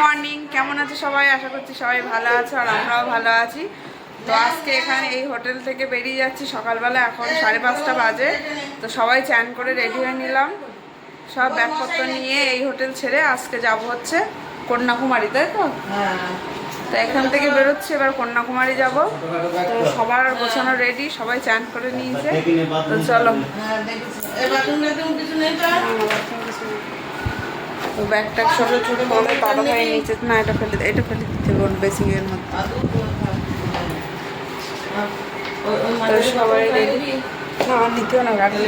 Morning কেমন আছে সবাই? আশা করছি সবাই ভালো আছো আর আমরাও ভালো আছি। তো আজকে এখানে এই হোটেল থেকে বেরিয়ে যাচ্ছি সকালবেলা এখন সাড়ে পাঁচটা বাজে। তো সবাই চ্যান করে রেডি হয়ে নিলাম। সব ব্যাগপত্র নিয়ে এই হোটেল ছেড়ে আজকে যাব হচ্ছে কন্যাকুমারী তাই তো? তো এখান থেকে বেরোচ্ছি এবার কন্যাকুমারী যাব। তো সবার গোছানো রেডি সবাই চ্যান করে নিয়েছে। তো চলো। তো ব্যাগটা ছোটো ছোটো বড় হয়ে নিচে না এটা ফেলে এটা ফেলে দিতে বল বেসিংয়ের মধ্যে। তো সবাই না নিতেও না গাড়ি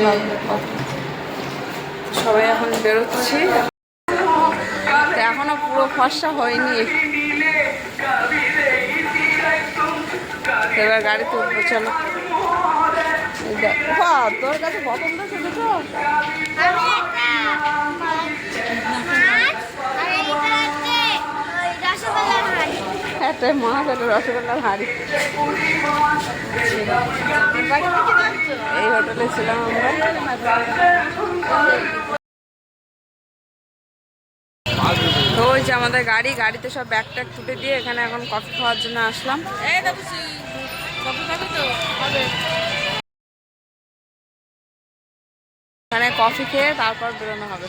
সবাই এখন বেরোচ্ছি। তো এখনও পুরো ফর্সা হয়নি। এবার গাড়িতে উঠবো চলো। বাহ, তোর কাছে পছন্দ ছিল তো? একটা মাছ একটা রসগোল্লার হাড়ি। এই হোটেলে ছিলাম আমরা। তো ওই যে আমাদের গাড়ি গাড়িতে সব ব্যাগ ট্যাগ তুলে দিয়ে এখানে এখন কফি খাওয়ার জন্য আসলাম। এখানে কফি খেয়ে তারপর বেরোনো হবে।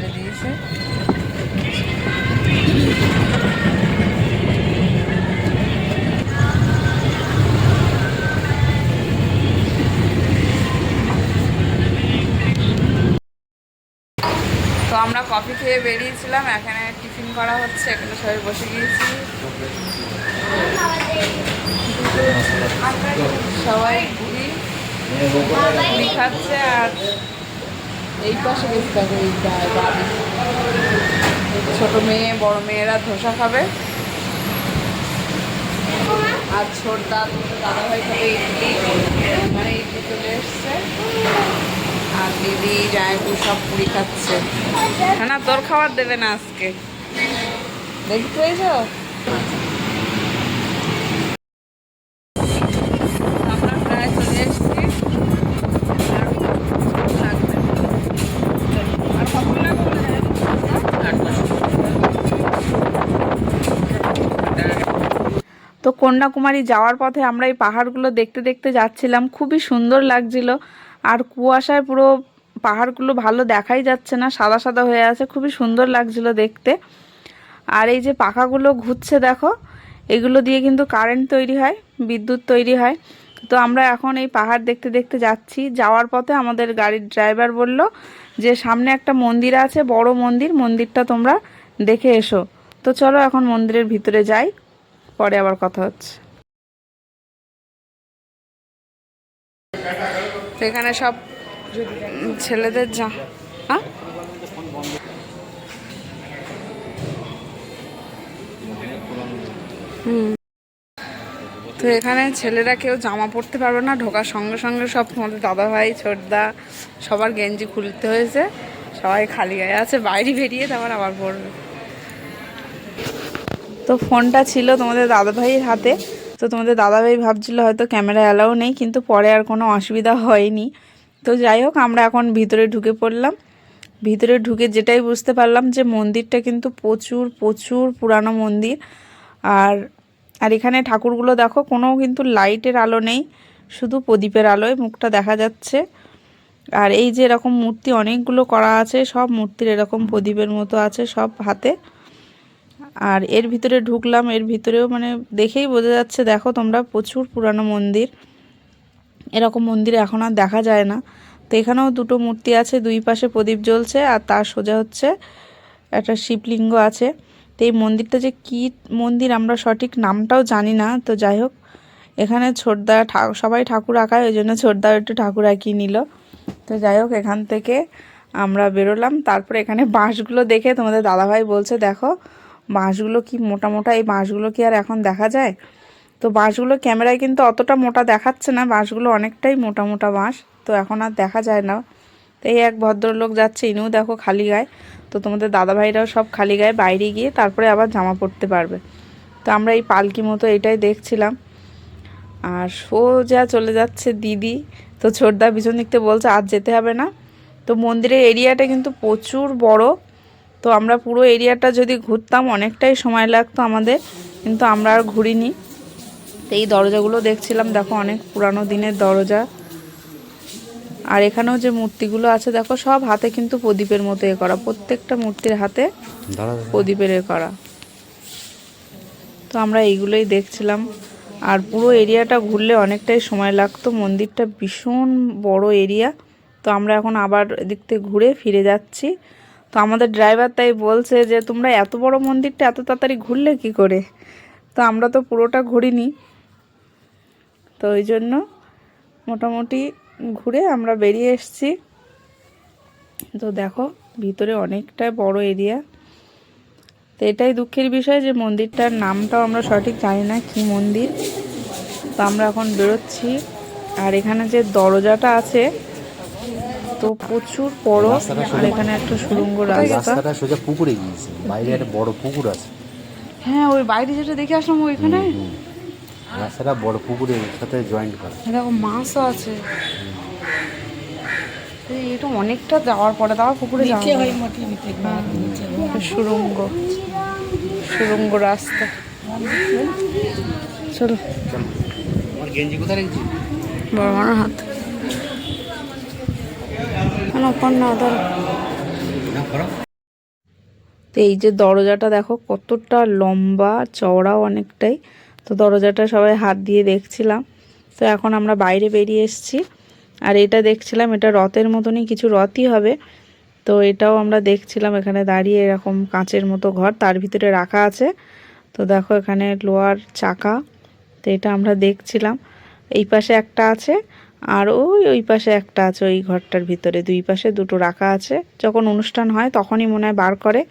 তো আমরা কফি খেয়ে বেরিয়েছিলাম, এখানে টিফিন করা হচ্ছে, এখানে সবাই বসে গিয়েছি। সবাই পুরি পুরি খাচ্ছে, আর এই পাশে বাড়ি ছোট মেয়ে, বড় মেয়েরা ধোসা খাবে। আর ছোট দাদু, দাদাভাই খাবে ইডলি। মানে ইডলি চলে এসছে। আর দিদি, জায়গু সব পুরি খাচ্ছে। না, তোর খাবার দেবে না আজকে। দেখতে পেয়েছ? তো কন্যাকুমারী যাওয়ার পথে আমরা এই পাহাড়গুলো দেখতে দেখতে যাচ্ছিলাম। খুবই সুন্দর লাগছিল। আর কুয়াশায় পুরো পাহাড়গুলো ভালো দেখাই যাচ্ছে না, সাদা সাদা হয়ে আছে, খুবই সুন্দর লাগছিল দেখতে। আর এই যে পাখাগুলো ঘুরছে দেখো, এগুলো দিয়ে কিন্তু কারেন্ট তৈরি হয়, বিদ্যুৎ তৈরি হয়। তো আমরা এখন এই পাহাড় দেখতে দেখতে যাচ্ছি। যাওয়ার পথে আমাদের গাড়ির ড্রাইভার বলল যে, সামনে একটা মন্দির আছে, বড় মন্দির, মন্দিরটা তোমরা দেখে এসো। তো চলো এখন মন্দিরের ভিতরে যাই, পরে আবার কথা হচ্ছে। তো এখানে সব ছেলেদের যা হ্যাঁ? হুম। তো এখানে ছেলেরা কেউ জামা পরতে পারবে না, ঢোকার সঙ্গে সঙ্গে সব তোমাদের দাদাভাই, ছোটদা, সবার গেঞ্জি খুলতে হয়েছে। সবাই খালি গায়ে আছে, বাইরে বেরিয়ে তারপর আবার পড়বে। তো ফোনটা ছিল তোমাদের দাদাভাইয়ের হাতে। তো তোমাদের দাদাভাই ভাবছিল হয়তো ক্যামেরা অ্যালাউ নেই, কিন্তু পরে আর কোনো অসুবিধা হয়নি। তো যাই হোক, আমরা এখন ভিতরে ঢুকে পড়লাম। ভিতরে ঢুকে যেটাই বুঝতে পারলাম যে মন্দিরটা কিন্তু প্রচুর প্রচুর পুরানো মন্দির। আর আর এখানে ঠাকুরগুলো দেখো, কোনো কিন্তু লাইটের আলো নেই, শুধু প্রদীপের আলোয় মুখটা দেখা যাচ্ছে। আর এই যে এরকম মূর্তি অনেকগুলো করা আছে, সব মূর্তির এরকম প্রদীপের মতো আছে, সব হাতে। আর এর ভিতরে ঢুকলাম, এর ভিতরেও মানে দেখেই বোঝা যাচ্ছে, দেখো তোমরা প্রচুর পুরানো মন্দির। এরকম মন্দির এখন আর দেখা যায় না। তো এখানেও দুটো মূর্তি আছে, দুই পাশে প্রদীপ জ্বলছে আর তার সোজা হচ্ছে একটা শিবলিঙ্গ আছে। তো এই মন্দিরটা যে কী মন্দির আমরা সঠিক নামটাও জানি না, তো যাই হোক, এখানে ছোটদা সবাই ঠাকুর আঁকায়, ওই জন্য ছোটদা একটু ঠাকুর আঁকিয়ে নিল। তো যাই হোক, এখান থেকে আমরা বেরোলাম। তারপরে এখানে বাঁশগুলো দেখে তোমাদের দাদাভাই বলছে, দেখো বাঁশগুলো কি মোটা মোটা? এই বাঁশগুলো কি আর এখন দেখা যায়? তো বাঁশগুলো ক্যামেরায় কিন্তু অতটা মোটা দেখাচ্ছে না, বাঁশগুলো অনেকটাই মোটা মোটা বাঁশ, তো এখন আর দেখা যায় না। তো এই এক ভদ্রলোক যাচ্ছে, ইনিও দেখো খালি গায়ে, তো তোমাদের দাদাভাইরাও সব খালি গায়ে বাইরে গিয়ে তারপরে আবার জামা পরতে পারবে। তো আমরা এই পালকি মতো এটাই দেখছিলাম। আর সোজা চলে যাচ্ছে দিদি, তো ছোটদা পিছন দিকতে বলছে আজ যেতে হবে না। তো মন্দিরের এরিয়াটা কিন্তু প্রচুর বড়। তো আমরা পুরো এরিয়াটা যদি ঘুরতাম অনেকটাই সময় লাগতো আমাদের কিন্তু আমরা আর ঘুরিনি। তো এই দরজাগুলো দেখছিলাম দেখো অনেক পুরানো দিনের দরজা। আর এখানেও যে মূর্তিগুলো আছে দেখো সব হাতে কিন্তু প্রদীপের মতো এ করা প্রত্যেকটা মূর্তির হাতে প্রদীপের এ করা। তো আমরা এইগুলোই দেখছিলাম। আর পুরো এরিয়াটা ঘুরলে অনেকটাই সময় লাগতো মন্দিরটা ভীষণ বড় এরিয়া। তো আমরা এখন আবার এদিক থেকে ঘুরে ফিরে যাচ্ছি। তো আমাদের ড্রাইভার তাই বলছে যে, তোমরা এত বড় মন্দিরটা এত তাড়াতাড়ি ঘুরলে কি করে? তো আমরা তো পুরোটা ঘুরিনি। তো ওই জন্য মোটামুটি ঘুরে আমরা বেরিয়ে এসেছি। তো দেখো, ভিতরে অনেকটা বড় এরিয়া তো এটাই দুঃখের বিষয় যে, মন্দিরটার নামটাও আমরা সঠিক জানি না, কি মন্দির। তো আমরা এখন বেরোচ্ছি। আর এখানে যে দরজাটা আছে তো প্রচুর বড় আর এখানে একটা সুড়ঙ্গ রাস্তা। রাস্তাটা সোজা পুকুরে গিয়েছে। বাইরে একটা বড় পুকুর আছে। হ্যাঁ ওই বাইরে যেটা দেখে আসলাম ওইখানে রাস্তাটা বড় পুকুরের সাথে জয়েন্ট করা। দেখো মাছও আছে। এই এটা অনেকটা যাওয়ার পরে তাও পুকুরে। হ্যাঁ, সুড়ঙ্গ। সুড়ঙ্গ রাস্তা। চলো। গেঞ্জি কোথায় রেখেছি বড় হাত কেন ওপর না ধর না করো তো এই যে দরজাটা দেখো, কতটা লম্বা, চওড়াও অনেকটাই। তো দরজাটা সবাই হাত দিয়ে দেখছিলাম। তো এখন আমরা বাইরে বেরিয়ে এসেছি। আর এটা দেখছিলাম, এটা রথের মতনই, কিছু রথই হবে। তো এটাও আমরা দেখছিলাম, এখানে দাঁড়িয়ে এরকম কাঁচের মতো ঘর, তার ভিতরে রাখা আছে। তো দেখো এখানে লোহার চাকা, তো এটা আমরা দেখছিলাম। এই পাশে একটা আছে আর ওই ওই পাশে একটা আছে ওই ঘরটার ভিতরে। দুই পাশে দুটো রাখা আছে। যখন অনুষ্ঠান হয় তখনই মনে হয় বার করে।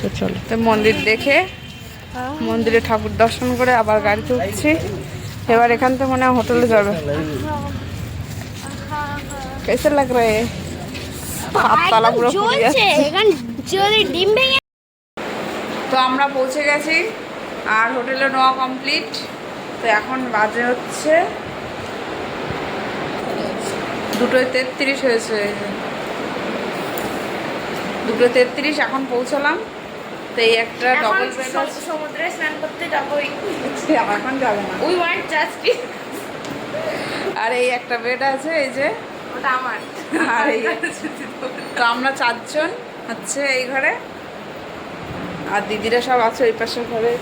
তো চলো। তো মন্দির দেখে মন্দিরে ঠাকুর দর্শন করে আবার গাড়িতে উঠছি এবার এখান তো মনে হয় হোটেলে যাবে। কেসে লাগ তো আমরা পৌঁছে গেছি। আর হোটেলে নেওয়া কমপ্লিট তো এখন বাজে হচ্ছে দুটোই তেত্রিশ হয়েছে। দুটো তেত্রিশ এখন পৌঁছলাম। তো এই একটা ডবল সমুদ্রে স্নান করতে যাবোই। এখন যাবে না। উই ওয়ান্ট আর এই একটা বেড আছে এই যে। ওটা আমার। আর এই তো আমরা চারজন হচ্ছে এই ঘরে। আর দিদিরা সব আছে ওই পাশের ঘরে।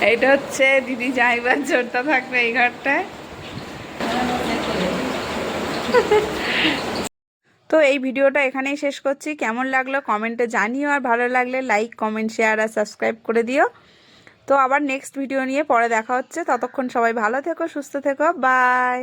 এইটা হচ্ছে দিদি যাইবার জোরটা থাকবে এই ঘরটায়। তো এই ভিডিওটা এখানেই শেষ করছি। কেমন লাগল কমেন্টে জানিও আর ভালো লাগলে লাইক কমেন্ট শেয়ার আর সাবস্ক্রাইব করে দিও। তো আবার নেক্সট ভিডিও নিয়ে পরে দেখা হচ্ছে। ততক্ষণ সবাই ভালো থেকো, সুস্থ থেকো। বাই